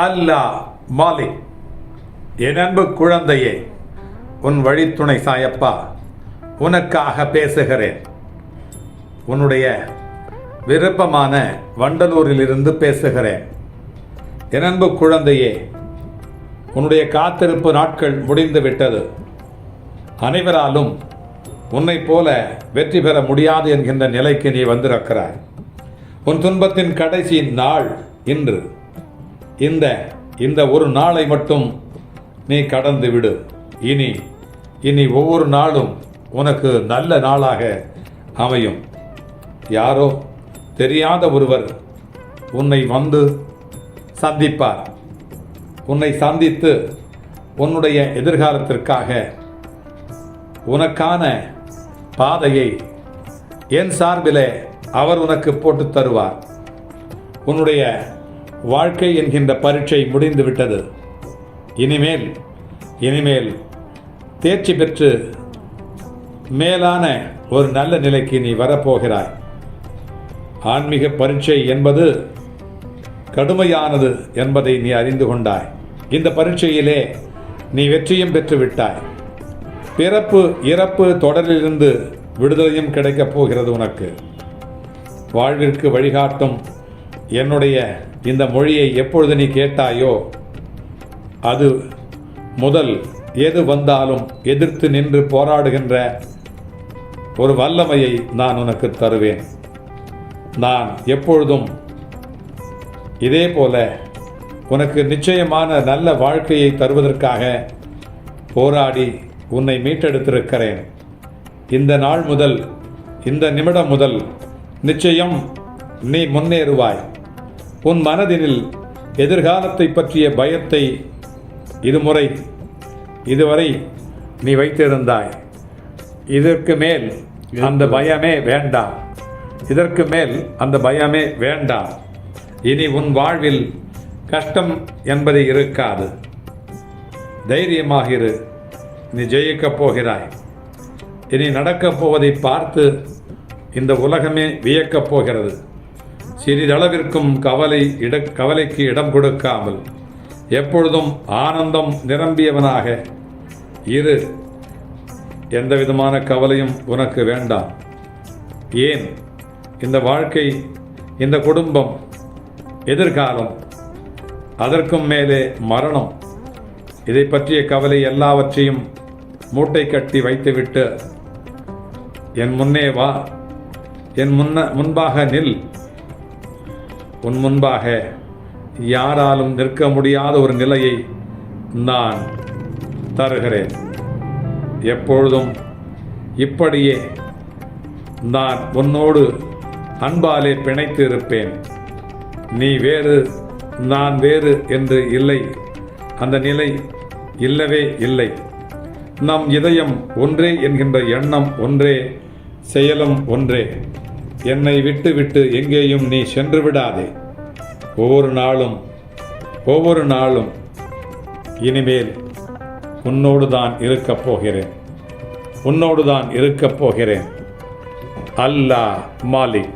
அல்லா மாலிக் என் அன்பு குழந்தையே உன் வழித்துணை சாயப்பா உனக்காக பேசுகிறேன். உன்னுடைய விருப்பமான வண்டலூரிலிருந்து பேசுகிறேன். என் அன்பு குழந்தையே உன்னுடைய காத்திருப்பு நாட்கள் முடிந்து விட்டது. அனைவராலும் உன்னைப் போல வெற்றி பெற முடியாது என்கின்ற நிலைக்கு நீ வந்திருக்கிறாய். உன் துன்பத்தின் கடைசி நாள் இன்று. இந்த இந்த ஒரு நாளை மட்டும் நீ கடந்து விடு. இனி இனி ஒவ்வொரு நாளும் உனக்கு நல்ல நாளாக அமையும். யாரோ தெரியாத ஒருவர் உன்னை வந்து சந்திப்பார். உன்னை சந்தித்து உன்னுடைய எதிர்காலத்திற்காக உனக்கான பாதையை என் சார்பிலே அவர் உனக்கு போட்டு தருவார். உன்னுடைய வாழ்க்கை என்கின்ற பரீட்சை முடிந்து விட்டது இனிமேல் இனிமேல் தேர்ச்சி பெற்று மேலான ஒரு நல்ல நிலைக்கு நீ வரப்போகிறாய். ஆன்மீக பரீட்சை என்பது கடுமையானது என்பதை நீ அறிந்து கொண்டாய். இந்த பரீட்சையிலே நீ வெற்றியும் பெற்றுவிட்டாய். பிறப்பு இறப்பு தொடரிலிருந்து விடுதலையும் கிடைக்கப் போகிறது உனக்கு. வாழ்விற்கு வழிகாட்டும் என்னுடைய இந்த மொழியை எப்பொழுது நீ கேட்டாயோ அது முதல் எது வந்தாலும் எதிர்த்து நின்று போராடுகின்ற ஒரு வல்லமையை நான் உனக்கு தருவேன். நான் எப்பொழுதும் இதே போல உனக்கு நிச்சயமான நல்ல வாழ்க்கையை தருவதற்காக போராடி உன்னை மீட்டெடுத்திருக்கிறேன். இந்த நாள் முதல் இந்த நிமிடம் முதல் நிச்சயம் நீ முன்னேறுவாய். உன் மனதினில் எதிர்காலத்தை பற்றிய பயத்தை இதுமுறை இதுவரை நீ வைத்திருந்தாய். இதற்கு மேல் அந்த பயமே வேண்டாம். இதற்கு மேல் அந்த பயமே வேண்டாம். இனி உன் வாழ்வில் கஷ்டம் என்பது இருக்காது. தைரியமாக இரு நீ ஜெயிக்கப் போகிறாய். இனி நடக்கப் போவதை பார்த்து இந்த உலகமே வியக்கப் போகிறது. சிறிதளவிற்கும் கவலை இட கவலைக்கு இடம் கொடுக்காமல் எப்பொழுதும் ஆனந்தம் நிரம்பியவனாக இரு. எந்த விதமான கவலையும் உனக்கு வேண்டாம். ஏன்? இந்த வாழ்க்கை இந்த குடும்பம் எதிர்காலம் அதற்கும் மேலே மரணம். இதை பற்றிய கவலை எல்லாவற்றையும் மூட்டை கட்டி வைத்துவிட்டு என் முன்னே வா. என் முன்ன முன்பாக நில். உன் முன்பாக யாராலும் நிற்க முடியாத ஒரு நிலையை நான் தருகிறேன். எப்பொழுதும் இப்படியே நான் உன்னோடு அன்பாலே பிணைத்து இருப்பேன். நீ வேறு நான் வேறு என்று இல்லை. அந்த நிலை இல்லவே இல்லை. நம் இதயம் ஒன்றே என்கின்ற எண்ணம் ஒன்றே செயலும் ஒன்றே. என்னை விட்டு விட்டு எங்கேயும் நீ சென்று விடாதே ஒவ்வொரு நாளும் ஒவ்வொரு நாளும் இனிமேல் உன்னோடு தான் இருக்கப் போகிறேன். உன்னோடு தான் இருக்கப் போகிறேன். அல்லாஹ் மாலிக்.